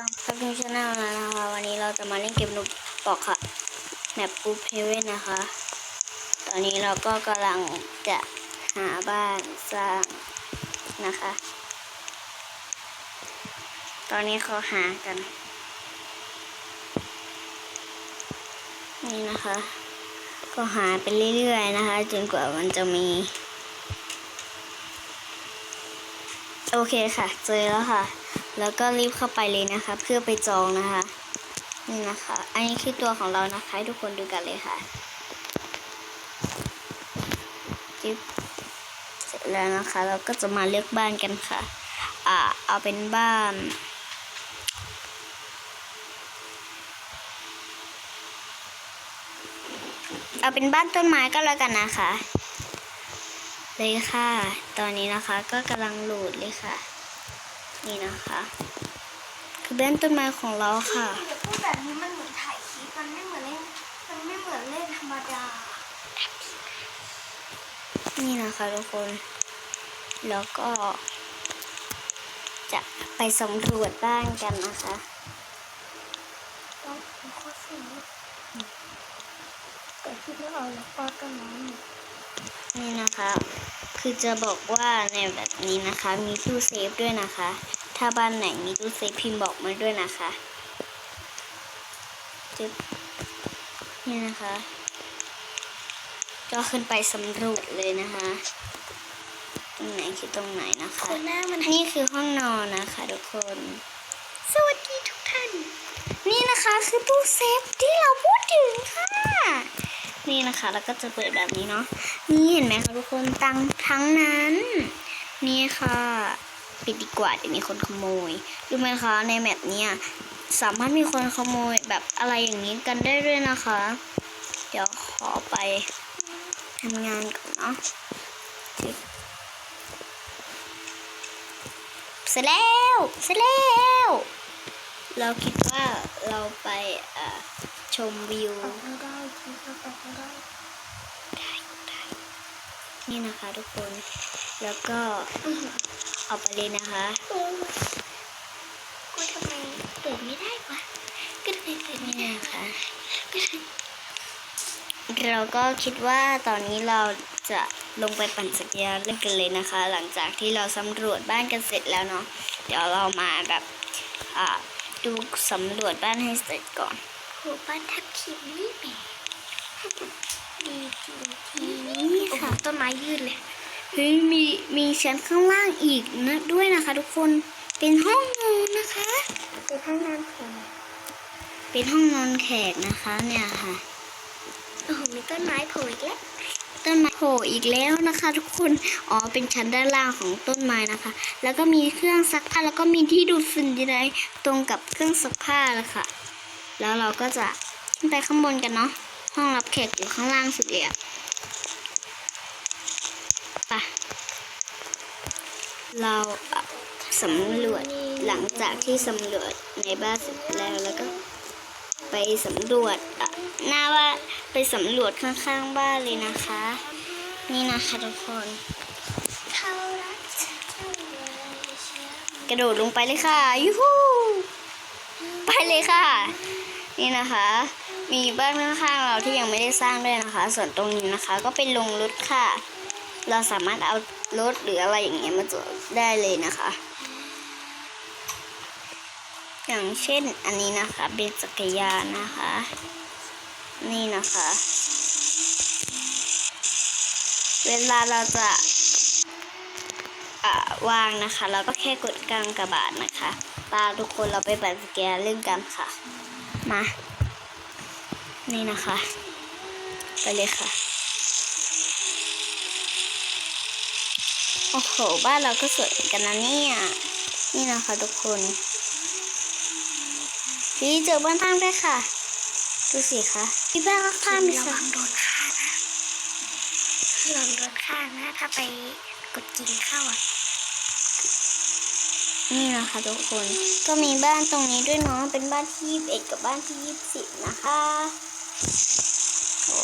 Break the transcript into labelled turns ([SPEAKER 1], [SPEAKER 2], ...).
[SPEAKER 1] ช่องทักทิชาแนลนะคะ วันนี้เราจะมาเล่นเกมนุบบอกค่ะแมปปูเพเว่นนะคะ ตอนนี้เราก็กำลังจะหาบ้านสร้างนะคะ ตอนนี้เขาหากัน นี่นะคะ ก็หาไปเรื่อยๆนะคะ จนกว่ามันจะมี โอเคค่ะ เจอแล้วค่ะ แล้วก็รีบเข้าไปเลยนะคะ เพื่อไปจองนะคะนี่นะคะ อันนี้คือตัวของเรานะคะให้ทุกคนดูกันเลยค่ะจิ๊บเสร็จแล้วนะคะ เราก็จะมาเลือกบ้านกันค่ะ อ่า เอาเป็นบ้านเอาเป็นบ้านต้นไม้ก็แล้วกันนะคะ เลยค่ะ ตอนนี้นะคะก็กำลังโหลดเลยค่ะ นี่นะคะ คือบ้านต้นไม้ของเราค่ะ
[SPEAKER 2] อย่าพูดแบบนี้มันเหมือนถ่ายคลิปมันไม่เหมือนเล่น มันไม่เหมือนเล่นธรรมดา
[SPEAKER 1] นี่นะคะทุกคน แล้วก็ จะไปสำรวจบ้านกันนะคะ
[SPEAKER 2] ต้องเป็นโคตรสูงแต่คิดไม่ออกแล้วก็ต้นไม้เนี่ย
[SPEAKER 1] นี่นะคะ คือจะบอกว่าในแบบนี้นะคะ มีตู้เซฟด้วยนะคะ ถ้าบ้านไหนมีตู้เซฟพิมพ์บอกมาด้วยนะคะจึ๊บนี่นะคะ ก็ขึ้นไปสำรวจเลยนะคะตรงไหนคือตรงไหนนะคะ
[SPEAKER 2] คือหน้ามัน
[SPEAKER 1] นี่คือห้องนอนนะคะทุกคน สวัสดีทุกท่าน นี่นะคะคือตู้เซฟที่เราพูดถึงค่ะ นี่นะคะ แล้วก็จะเปิดแบบนี้เนาะ นี่เห็นไหมคะทุกคนตังค์ทั้งนั้น นี่ค่ะ ปิดดีกว่าเดี๋ยวมีคนขโมยรู้ไหมคะในแมปเนี้ยสามารถมีคนขโมยแบบอะไรอย่างนี้กันได้ด้วยนะคะ เดี๋ยวขอไปทำงานก่อนเนาะเสร็จแล้วเสร็จแล้ว เราคิดว่าเราไปชมวิว
[SPEAKER 2] ได้ได้
[SPEAKER 1] นี่นะคะทุกคน แล้วก็ เอาไปเลยนะคะ
[SPEAKER 2] เออกูทำไมเปิดไม่ได้วะก็ทำไมเปิดไม่
[SPEAKER 1] นี่
[SPEAKER 2] ได้
[SPEAKER 1] นะคะ
[SPEAKER 2] ก็ทำไม
[SPEAKER 1] เราก็คิดว่าตอนนี้เราจะลงไปปั่นจักรยานเล่นกันเลยนะคะ หลังจากที่เราสำรวจบ้านกันเสร็จแล้วเนาะเดี๋ยวเรามาแบบอ่าดูสำรวจบ้านให้เสร็จก่อน
[SPEAKER 2] โหบ้านทับทิมนี่แหมดีจริงจริง
[SPEAKER 1] นี่
[SPEAKER 2] โอ้โห
[SPEAKER 1] ค่ะ
[SPEAKER 2] ต้นไม้ยืดเลย
[SPEAKER 1] เฮ้ยมีมีชั้นข้างล่างอีกนะด้วยนะคะ ทุกคนเป็นห้องนอนนะคะ
[SPEAKER 2] ไปข้างน้ำผม
[SPEAKER 1] เป็นห้องนอนแขกนะคะเนี่ยค่ะ
[SPEAKER 2] โอ้โหมีต้นไม้โผล่อีกแล้ว
[SPEAKER 1] ต้นไม้โผล่อีกแล้วนะคะ ทุกคนอ๋อเป็นชั้นด้านล่างของต้นไม้นะคะ แล้วก็มีเครื่องซักผ้าแล้วก็มีที่ดูดฝุ่นดีไดตรงกับเครื่องซักผ้าเลยค่ะ แล้วเราก็จะขึ้นไปข้างบนกันเนาะห้องรับแขกอยู่ข้างล่างสุดเลยอะไป เราสำรวจหลังจากที่สำรวจในบ้านเสร็จแล้วแล้วก็ ไปสำรวจหน้าว่าไปสำรวจข้างๆบ้านเลยนะคะ นี่นะคะทุกคน
[SPEAKER 2] กรเชื่อก
[SPEAKER 1] ระโดดลงไปเลยค่ะยูฮูไปเลยค่ะ นี่นะคะ มีบ้านข้างๆเราที่ยังไม่ได้สร้างด้วยนะคะ ส่วนตรงนี้นะคะ ก็เป็นลงรถค่ะ เราสามารถเอารถหรืออะไรอย่างเงี้ยมาจอดได้เลยนะคะ อย่างเช่นอันนี้นะคะเป็นจักรยานนะคะ นี่นะคะ เวลาเราจะอ่าวางนะคะ เราก็แค่กดกลางกระบาดนะคะตาทุกคนเราไปปั่นสแกนเล่นกันค่ะ มา นี่นะคะ ไปเลยค่ะ อ้โห บ้านเราก็สวยเหมือนกันนะเนี่ย นี่นะคะทุกคนพี่เจอบ้านข้างด้วยค่ะ ดูสิคะพี่บ้านข้างๆมี
[SPEAKER 2] ระ
[SPEAKER 1] สว
[SPEAKER 2] วังโดนฆ่านะระวังโดนฆ่านะ ถ้าไปกดกินเข้าอะ
[SPEAKER 1] นี่นะคะทุกคน ก็มีบ้านตรงนี้ด้วยเนาะ เป็นบ้านที่ยี่สิบเอ็ดกับบ้านที่ยี่สิบนะคะ โอ้